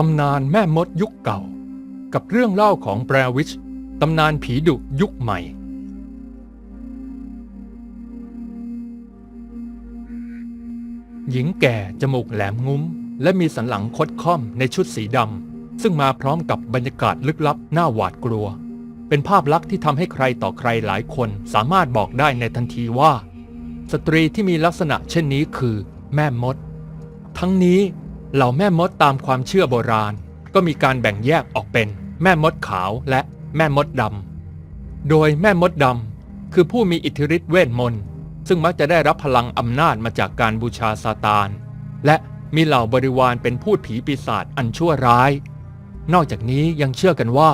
ตำนานแม่มดยุคเก่า กับเรื่องเล่าของแบรวิชตำนานผีดุยุคใหม่ หญิงแก่จมูกแหลมงุ้ม และมีสันหลังคดค่อมในชุดสีดำ ซึ่งมาพร้อมกับบรรยากาศลึกลับน่าหวาดกลัว เป็นภาพลักษณ์ที่ทำให้ใครต่อใครหลายคนสามารถบอกได้ในทันทีว่า สตรีที่มีลักษณะเช่นนี้คือ แม่มด ทั้งนี้ เหล่าแม่มดตามความเชื่อโบราณ ก็มีการแบ่งแยกออกเป็นแม่มดขาวและแม่มดดำ โดยแม่มดดำคือผู้มีอิทธิฤทธิ์เวทมนต์ ซึ่งมักจะได้รับพลังอำนาจมาจากการบูชาซาตาน และมีเหล่าบริวารเป็นพูดผีปีศาจอันชั่วร้าย นอกจากนี้ยังเชื่อกันว่า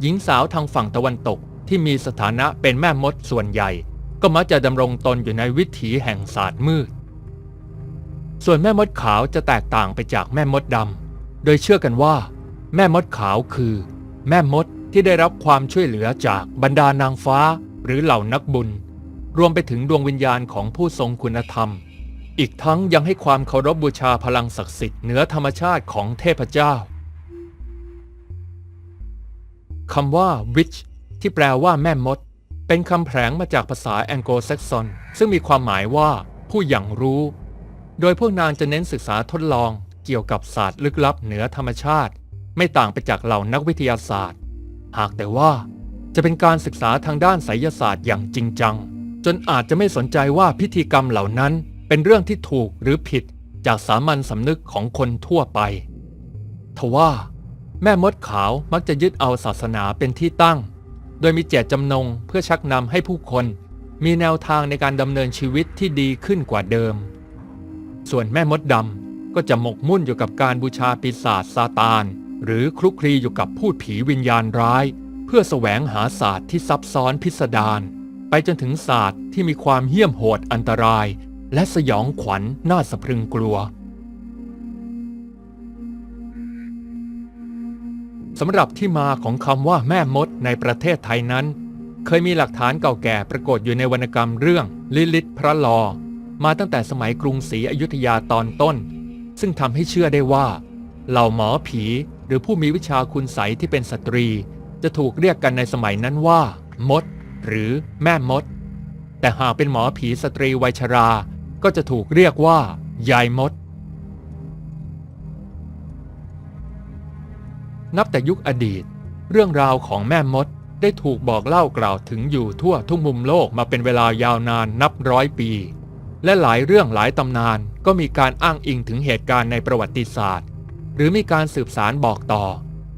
หญิงสาวทางฝั่งตะวันตกที่มีสถานะเป็นแม่มดส่วนใหญ่ ก็มักจะดำรงตนอยู่ในวิถีแห่งศาสตร์มืด ส่วนแม่มดขาวจะแตกต่างไปจากแม่มดดำ โดยเชื่อกันว่า แม่มดขาวคือ แม่มดที่ได้รับความช่วยเหลือจากบรรดานางฟ้าหรือเหล่านักบุญ รวมไปถึงดวงวิญญาณของผู้ทรงคุณธรรม อีกทั้งยังให้ความเคารพบบูชาพลังศักดิ์สิทธิ์เหนือธรรมชาติของเทพเจ้าคำว่า witch ที่แปลว่าแม่มด เป็นคำแผลงมาจากภาษาแองโกลแซกซอนซึ่งมีความหมายว่า ผู้อย่างรู้ โดยพวกนางจะเน้นศึกษาทดลองเกี่ยวกับศาสตร์ลึกลับเหนือธรรมชาติ ไม่ต่างไปจากเหล่านักวิทยาศาสตร์ หากแต่ว่าจะเป็นการศึกษาทางด้านไสยศาสตร์อย่างจริงจัง จนอาจจะไม่สนใจว่าพิธีกรรมเหล่านั้นเป็นเรื่องที่ถูกหรือผิดจากสามัญสำนึกของคนทั่วไป ทว่า แม่มดขาวมักจะยึดเอาศาสนาเป็นที่ตั้ง โดยมีเจตจำนงเพื่อชักนำให้ผู้คน มีแนวทางในการดำเนินชีวิตที่ดีขึ้นกว่าเดิม ส่วนแม่มดดำก็จะหมกมุ่นอยู่กับการบูชาปีศาจซาตาน หรือคลุกคลีอยู่กับพูดผีวิญญาณร้าย เพื่อแสวงหาศาสตร์ที่ซับซ้อนพิสดารไปจนถึงศาสตร์ที่มีความเหี้ยมโหดอันตราย และสยองขวัญน่าสะพรึงกลัวสำหรับที่มาของคำว่าแม่มดในประเทศไทยนั้น เคยมีหลักฐานเก่าแก่ปรากฏอยู่ในวรรณกรรมเรื่องลิลิตพระลอ มาตั้งแต่สมัยกรุงศรีอยุธยาตอนต้น ซึ่งทำให้เชื่อได้ว่า เหล่าหมอผีหรือผู้มีวิชาคุณใสยที่เป็นสตรี จะถูกเรียกกันในสมัยนั้นว่า มด หรือแม่มด แต่หากเป็นหมอผีสตรีวัยชรา ก็จะถูกเรียกว่ายายมด นับแต่ยุคอดีต เรื่องราวของแม่มดได้ถูกบอกเล่ากล่าวถึงอยู่ทั่วทุกมุมโลกมาเป็นเวลายาวนานนับร้อยปี และหลายเรื่องหลายตำนานก็มีการอ้างอิงถึงเหตุการณ์ในประวัติศาสตร์ หรือมีการสืบสารบอกต่อ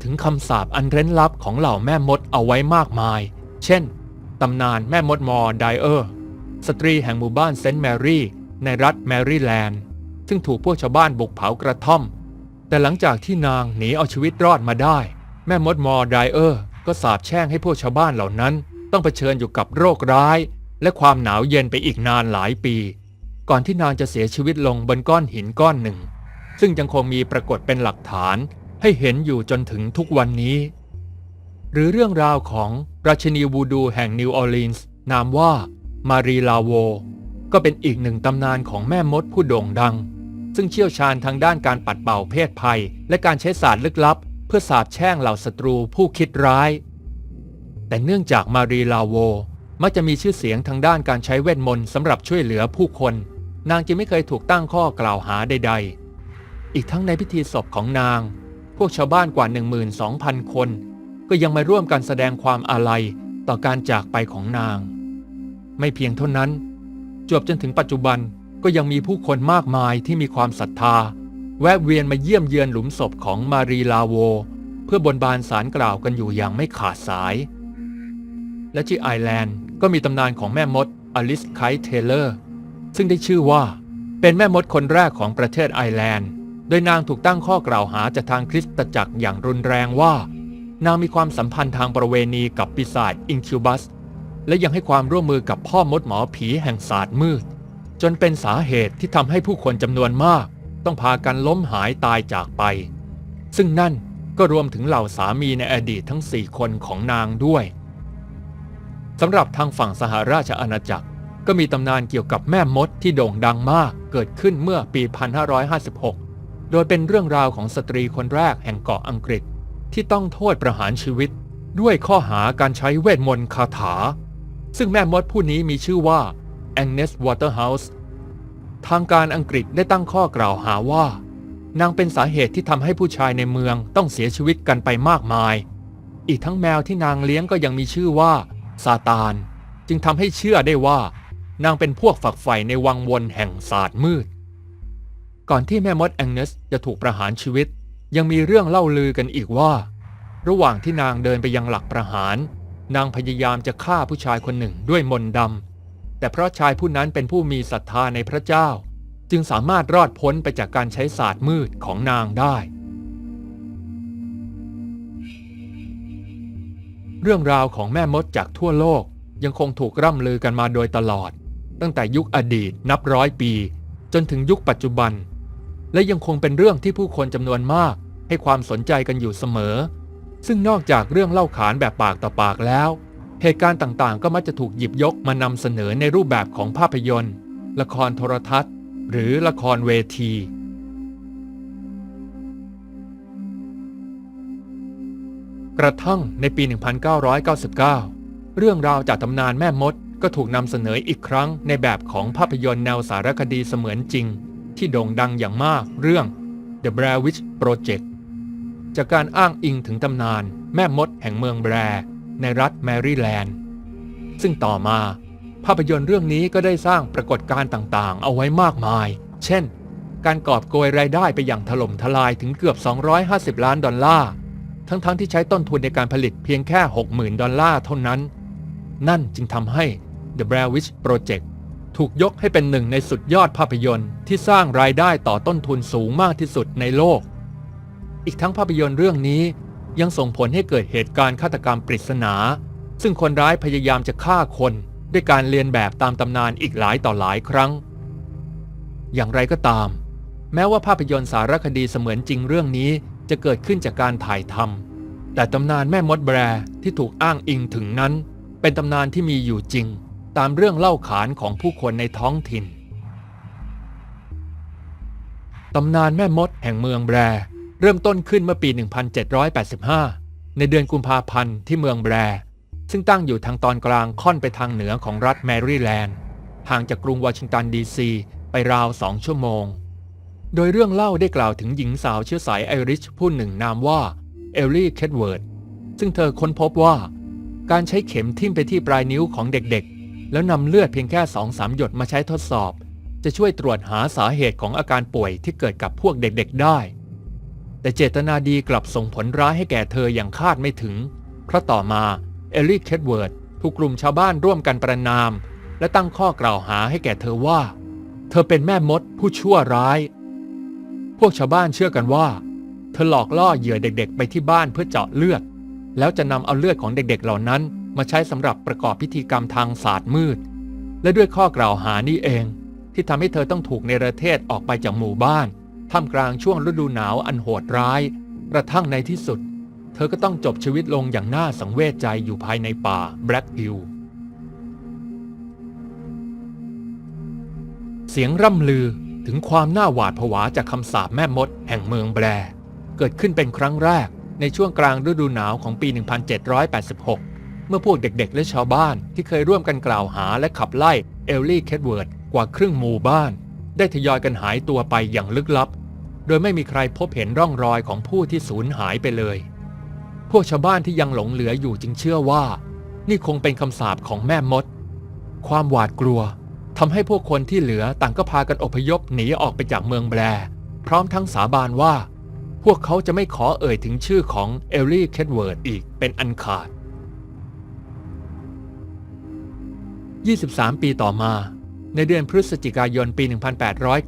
ถึงคำสาปอันเร้นลับของเหล่าแม่มดเอาไว้มากมาย เช่น ตำนานแม่มดมอร์ไดเออร์สตรีแห่งหมู่บ้านเซนต์แมรี่ ในรัฐแมริแลนด์ ซึ่งถูกพวกชาวบ้านบุกเผากระท่อม แต่หลังจากที่นางหนีเอาชีวิตรอดมาได้ แม่มดมอร์ไดเออร์ก็สาบแช่งให้พวกชาวบ้านเหล่านั้น ต้องเผชิญอยู่กับโรคร้าย และความหนาวเย็นไปอีกนานหลายปี ก่อนที่นางจะเสียชีวิตลงบนก้อนหินก้อนหนึ่ง ซึ่งยังคงมีปรากฏเป็นหลักฐานให้เห็นอยู่จนถึงทุกวันนี้ หรือเรื่องราวของราชินีวูดูแห่งนิวออร์ลีนส์นามว่ามารีลาโว ก็เป็นอีกหนึ่งตำนานของแม่มดผู้โด่งดัง ซึ่งเชี่ยวชาญทางด้านการปัดเป่าเพศภัย และการใช้ศาสตร์ลึกลับ เพื่อสาบแช่งเหล่าศัตรูผู้คิดร้าย แต่เนื่องจากมารีลาโวมักจะมีชื่อเสียงทางด้านการใช้เวทมนต์สำหรับช่วยเหลือผู้คน นางจึงไม่เคยถูกตั้งข้อกล่าวหาใด ๆ อีกทั้งในพิธีศพของนาง พวกชาวบ้านกว่า 12,000 คน ก็ยังมาร่วมกันแสดงความอาลัยต่อการจากไปของนาง ไม่เพียงเท่านั้น จวบจนถึงปัจจุบันก็ยังมีผู้คนมากมายที่มีความศรัทธา แวะเวียนมาเยี่ยมเยือนหลุมศพของมารีลาโว เพื่อบนบานสารกล่าวกันอยู่อย่างไม่ขาดสาย และที่ไอร์แลนด์ก็มีตำนานของแม่มดอลิสไคเทเลอร์ ซึ่งได้ชื่อว่า เป็นแม่มดคนแรกของประเทศไอร์แลนด์ โดยนางถูกตั้งข้อกล่าวหาจากทางคริสตจักรอย่างรุนแรงว่า นางมีความสัมพันธ์ทางประเวณีกับปีศาจอินคิวบัส และยังให้ความร่วมมือกับพ่อมดหมอผีแห่งศาสตร์มืด จนเป็นสาเหตุที่ทำให้ผู้คนจำนวนมาก ต้องพากันล้มหายตายจากไป ซึ่งนั่นก็รวมถึงเหล่าสามีในอดีตทั้งสี่คนของนางด้วยสำหรับทางฝั่งสหราชอาณาจักร ก็มีตำนานเกี่ยวกับแม่มดที่โด่งดังมากเกิดขึ้นเมื่อปี 1556 โดยเป็นเรื่องราวของสตรีคนแรกแห่งเกาะอังกฤษ ที่ต้องโทษประหารชีวิต ด้วยข้อหาการใช้เวทมนต์คาถา ซึ่งแม่มดผู้นี้มีชื่อว่าแองเนสวอเตอร์เฮาส์ทางการอังกฤษได้ตั้งข้อกล่าวหาว่า นางเป็นสาเหตุที่ทำให้ผู้ชายในเมืองต้องเสียชีวิตกันไปมากมาย อีกทั้งแมวที่นางเลี้ยงก็ยังมีชื่อว่าซาตาน จึงทำให้เชื่อได้ว่า นางเป็นพวกฝักใฝ่ในวังวนแห่งศาสตร์มืด ก่อนที่แม่มดแองเนสจะถูกประหารชีวิต ยังมีเรื่องเล่าลือกันอีกว่า ระหว่างที่นางเดินไปยังหลักประหาร นางพยายามจะฆ่าผู้ชายคนหนึ่งด้วยมนต์ดำแต่เพราะชายผู้นั้นเป็นผู้มีศรัทธาในพระเจ้า จึงสามารถรอดพ้นไปจากการใช้ศาสตร์มืดของนางได้ เรื่องราวของแม่มดจากทั่วโลกยังคงถูกร่ำลือกันมาโดยตลอด ตั้งแต่ยุคอดีตนับร้อยปี จนถึงยุคปัจจุบัน และยังคงเป็นเรื่องที่ผู้คนจำนวนมาก ให้ความสนใจกันอยู่เสมอ ซึ่งนอกจากเรื่องเล่าขานแบบปากต่อปากแล้ว เหตุการณ์ต่างๆ ก็มักจะถูกหยิบยกมานำเสนอในรูปแบบของภาพยนตร์ ละครโทรทัศน์ หรือละครเวทีกระทั่งในปี 1999 เรื่องราวจากตำนานแม่มด ก็ถูกนำเสนออีกครั้งในแบบของภาพยนตร์แนวสารคดีเสมือนจริง ที่โด่งดังอย่างมากเรื่อง The Blair Witch Project จากการอ้างอิงถึงตำนาน แม่มดแห่งเมืองแบรในรัฐแมริแลนด์ ซึ่งต่อมา ภาพยนตร์เรื่องนี้ก็ได้สร้างปรากฏการณ์ต่างๆ เอาไว้มากมาย เช่น การกอบโกยรายได้ไปอย่างถล่มทลายถึงเกือบ 250 ล้านดอลลาร์ ทั้งๆทที่ใช้ต้นทุนในการผลิตเพียงแค่ 60,000 ดอลลาร์เท่านั้น นั่นจึงทำให้ The Blair Witch Project ถูกยกให้เป็นหนึ่งในสุดยอดภาพยนตร์ที่สร้างรายได้ต่อต้นทุนสูงมากที่สุดในโลก อีกทั้งภาพยนตร์เรื่องนี้ยังส่งผลให้เกิดเหตุการณ์ฆาตกรรมปริศนา ซึ่งคนร้ายพยายามจะฆ่าคนด้วยการเลียนแบบตามตำนานอีกหลายต่อหลายครั้ง อย่างไรก็ตาม แม้ว่าภาพยนตร์สารคดีเสมือนจริงเรื่องนี้จะเกิดขึ้นจากการถ่ายทำแต่ตำนานแม่มดแบร์ที่ถูกอ้างอิงถึงนั้น เป็นตำนานที่มีอยู่จริง ตามเรื่องเล่าขานของผู้คนในท้องถิ่น ตำนานแม่มดแห่งเมืองแบร เริ่มต้นขึ้นเมื่อปี 1785 ในเดือนกุมภาพันธ์ที่เมืองแบร ซึ่งตั้งอยู่ทางตอนกลางค่อนไปทางเหนือของรัฐแมริแลนด์ ห่างจากกรุงวอชิงตันดีซีไปราวสองชั่วโมง โดยเรื่องเล่าได้กล่าวถึงหญิงสาวเชื้อสายไอริชผู้หนึ่งนามว่าเอลลี่ เคทเวิร์ด ซึ่งเธอค้นพบว่า การใช้เข็มทิ่มไปที่ปลายนิ้วของเด็กๆ แล้วนำเลือดเพียงแค่สองสามหยดมาใช้ทดสอบ จะช่วยตรวจหาสาเหตุของอาการป่วยที่เกิดกับพวกเด็กๆได้ แต่เจตนาดีกลับส่งผลร้ายให้แก่เธออย่างคาดไม่ถึง เพราะต่อมาเอลลี่เคทเวิร์ดถูกกลุ่มชาวบ้านร่วมกันประนาม และตั้งข้อกล่าวหาให้แก่เธอว่า เธอเป็นแม่มดผู้ชั่วร้าย พวกชาวบ้านเชื่อกันว่า เธอหลอกล่อเหยื่อเด็กๆ ไปที่บ้านเพื่อเจาะเลือด แล้วจะนำเอาเลือดของเด็กๆ เหล่านั้น มาใช้สำหรับประกอบพิธีกรรมทางศาสตร์มืด และด้วยข้อกล่าวหานี้เอง ที่ทำให้เธอต้องถูกในประเทศออกไปจากหมู่บ้านท่ามกลางช่วงฤดูหนาวอันโหดร้าย กระทั่งในที่สุด เธอก็ต้องจบชีวิตลงอย่างน่าสังเวชใจอยู่ภายในป่าแบล็กฮิลเสียงร่ำลือถึงความน่าหวาดผวาจากคำสาปแม่มดแห่งเมืองแบร์เกิดขึ้นเป็นครั้งแรกในช่วงกลางฤดูหนาวของปี 1786 เมื่อพวกเด็กๆ และชาวบ้านที่เคยร่วมกันกล่าวหาและขับไล่เอลลี่เคทเวิร์ดกว่าครึ่งหมู่บ้าน ได้ทยอยกันหายตัวไปอย่างลึกลับ โดยไม่มีใครพบเห็นร่องรอยของผู้ที่สูญหายไปเลย พวกชาวบ้านที่ยังหลงเหลืออยู่จึงเชื่อว่า นี่คงเป็นคำสาปของแม่มด ความหวาดกลัวทำให้พวกคนที่เหลือต่างก็พากันอพยพหนีออกไปจากเมืองแบร พร้อมทั้งสาบานว่า พวกเขาจะไม่ขอเอ่ยถึงชื่อของเอลลี่เคทเวิร์ดอีกเป็นอันขาด 23 ปีต่อมา ในเดือนพฤศจิกายนปี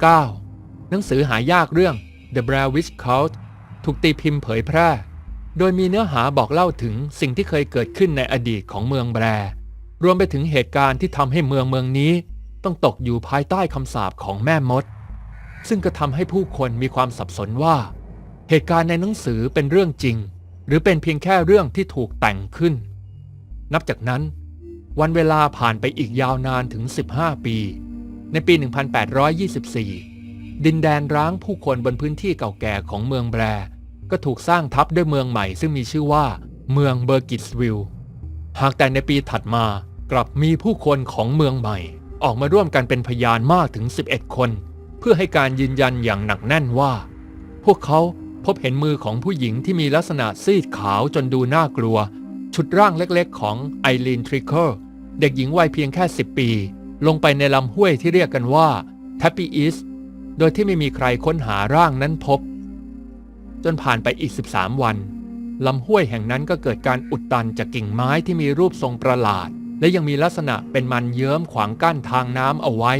1809 หนังสือหายากเรื่อง The Blair Witch Cult ถูกตีพิมพ์เผยแพร่ โดยมีเนื้อหาบอกเล่าถึงสิ่งที่เคยเกิดขึ้นในอดีตของเมืองแบร รวมไปถึงเหตุการณ์ที่ทำให้เมืองเมืองนี้ ต้องตกอยู่ภายใต้คำสาปของแม่มด ซึ่งก็ทำให้ผู้คนมีความสับสนว่า เหตุการณ์ในหนังสือเป็นเรื่องจริง หรือเป็นเพียงแค่เรื่องที่ถูกแต่งขึ้น นับจากนั้น วันเวลาผ่านไปอีกยาวนานถึง 15 ปี ในปี 1824 ดินแดนร้างผู้คนบนพื้นที่เก่าแก่ของเมืองแบร ก็ถูกสร้างทับด้วยเมืองใหม่ซึ่งมีชื่อว่า เมืองเบอร์กิสวิลหากแต่ในปีถัดมากลับมีผู้คนของเมืองใหม่ ออกมาร่วมกันเป็นพยานมากถึง 11 คน เพื่อให้การยืนยันอย่างหนักแน่นว่า พวกเขาพบเห็นมือของผู้หญิงที่มีลักษณะซีดขาวจนดูน่ากลัว ชุดร่างเล็กๆของไอรีนทริเคิล เด็กหญิงวัยเพียงแค่ 10 ปี ลงไปในลำห้วยที่เรียกกันว่าแทปปี้อีสโดยที่ไม่มีใครค้นหาร่างนั้นพบ จนผ่านไปอีก 13 วันลำห้วยแห่งนั้นก็เกิดการอุดตันจากกิ่งไม้ที่มีรูปทรงประหลาด และยังมีลักษณะเป็นมันเยิ้มขวางกั้นทางน้ำเอาไว้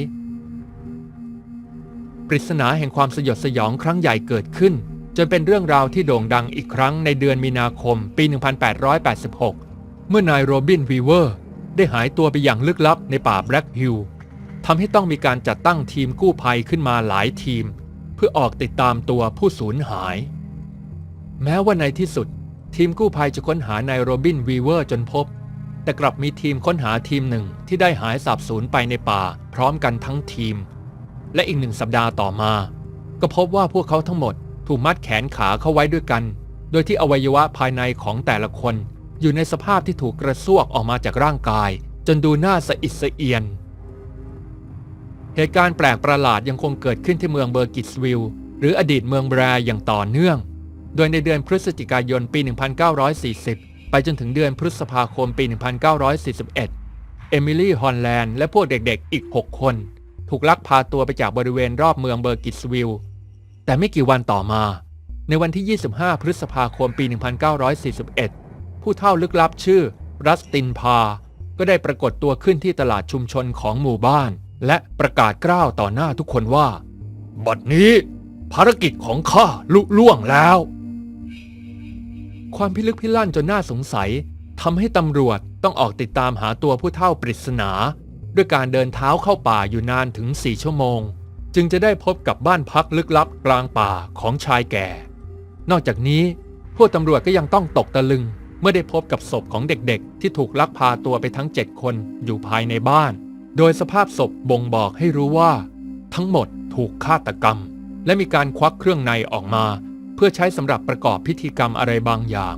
ปริศนาแห่งความสยดสยองครั้งใหญ่เกิดขึ้น จนเป็นเรื่องราวที่โด่งดังอีกครั้งในเดือนมีนาคมปี 1886 เมื่อนายโรบินวีเวอร์ ได้หายตัวไปอย่างลึกลับในป่าแบล็กฮิลทำให้ต้องมีการจัดตั้งทีมกู้ภัยขึ้นมาหลายทีม เพื่อออกติดตามตัวผู้สูญหาย แม้ว่าในที่สุด ทีมกู้ภัยจะค้นหานายโรบินวีเวอร์จนพบ แต่กลับมีทีมค้นหาทีมหนึ่งที่ได้หายสาบสูญไปในป่าพร้อมกันทั้งทีม และอีกหนึ่งสัปดาห์ต่อมา ก็พบว่าพวกเขาทั้งหมดถูกมัดแขนขาเข้าไว้ด้วยกัน โดยที่อวัยวะภายในของแต่ละคน อยู่ในสภาพที่ถูกกระซวกออกมาจากร่างกาย จนดูน่าสะอิดสะเอียน เหตุการณ์แปลกประหลาดยังคงเกิดขึ้นที่เมืองเบอร์กิสวิลหรืออดีตเมืองแบรอย่างต่อเนื่อง โดยในเดือนพฤศจิกายนปี 1940 ไปจนถึงเดือนพฤษภาคมปี 1941 เอมิลี่ ฮอลแลนด์ และพวกเด็กๆ อีก 6 คน ถูกลักพาตัวไปจากบริเวณรอบเมืองเบอร์กิสวิลแต่ไม่กี่วันต่อมา ในวันที่ 25 พฤษภาคมปี 1941 ผู้เท่าลึกลับชื่อ รัสตินพา ก็ได้ปรากฏตัวขึ้นที่ตลาดชุมชนของหมู่บ้าน และประกาศกล้าวต่อหน้าทุกคนว่า บัดนี้ ภารกิจของข้าลุล่วงแล้ว ความพิลึกพิลั่นจนน่าสงสัยทำให้ตำรวจต้องออกติดตามหาตัวผู้เท่าปริศนา ด้วยการเดินเท้าเข้าป่าอยู่นานถึง4ชั่วโมง จึงจะได้พบกับบ้านพักลึกลับกลางป่าของชายแก่ นอกจากนี้พวกตำรวจก็ยังต้องตกตะลึง เมื่อได้พบกับศพของเด็กๆ ที่ถูกลักพาตัวไปทั้ง 7 คนอยู่ภายในบ้าน โดยสภาพศพบ่งบอกให้รู้ว่า ทั้งหมดถูกฆาตกรรม และมีการควักเครื่องในออกมา เพื่อใช้สำหรับประกอบพิธีกรรมอะไรบางอย่าง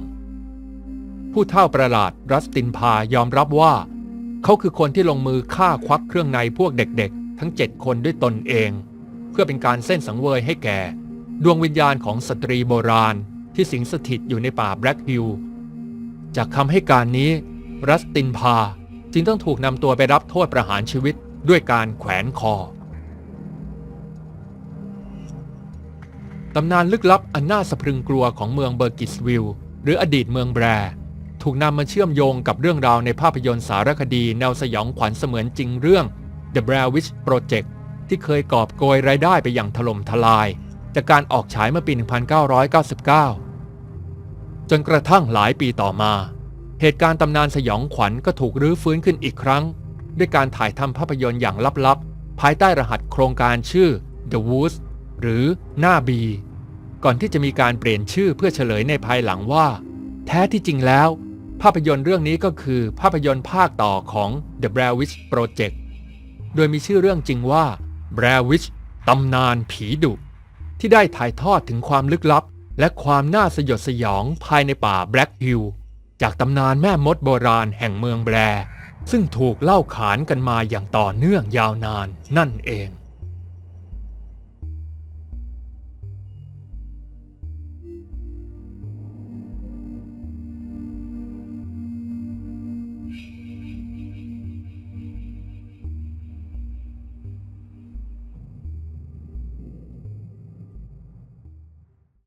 ผู้เฒ่าประหลาดรัสตินพายอมรับว่า เขาคือคนที่ลงมือฆ่าควักเครื่องในพวกเด็กๆ ทั้ง 7 คนด้วยตนเอง เพื่อเป็นการเส้นสังเวยให้แก่ ดวงวิญญาณของสตรีโบราณที่สิงสถิตอยู่ในป่าแบล็กฮิลล์ จากคำให้การนี้ รัสตินพาจึงต้องถูกนำตัวไปรับโทษประหารชีวิตด้วยการแขวนคอ ตำนานลึกลับอันน่าสะพรึงกลัวของเมืองเบอร์กิสวิลหรืออดีตเมืองแบร์ถูกนำมาเชื่อมโยงกับเรื่องราวในภาพยนตร์สารคดีแนวสยองขวัญเสมือนจริงเรื่อง The Blair Witch Project ที่เคยกอบโกยรายได้ไปอย่างถล่มทลาย จากการออกฉายเมื่อปี 1999 จนกระทั่งหลายปีต่อมา เหตุการณ์ตำนานสยองขวัญก็ถูกรื้อฟื้นขึ้นอีกครั้ง ด้วยการถ่ายทำภาพยนตร์อย่างลับๆ ภายใต้รหัสโครงการชื่อ The Woods หรือหน้าบี ก่อนที่จะมีการเปลี่ยนชื่อเพื่อเฉลยในภายหลังว่า แท้ที่จริงแล้ว ภาพยนตร์เรื่องนี้ก็คือภาพยนตร์ภาคต่อของ The Blair Witch Project โดยมีชื่อเรื่องจริงว่า Blair Witch ตำนานผีดุที่ได้ถ่ายทอดถึงความลึกลับ และความน่าสยดสยองภายในป่าแบล็กฮิลจากตำนานแม่มดโบราณแห่งเมืองแบร์ซึ่งถูกเล่าขานกันมาอย่างต่อเนื่องยาวนานนั่นเอง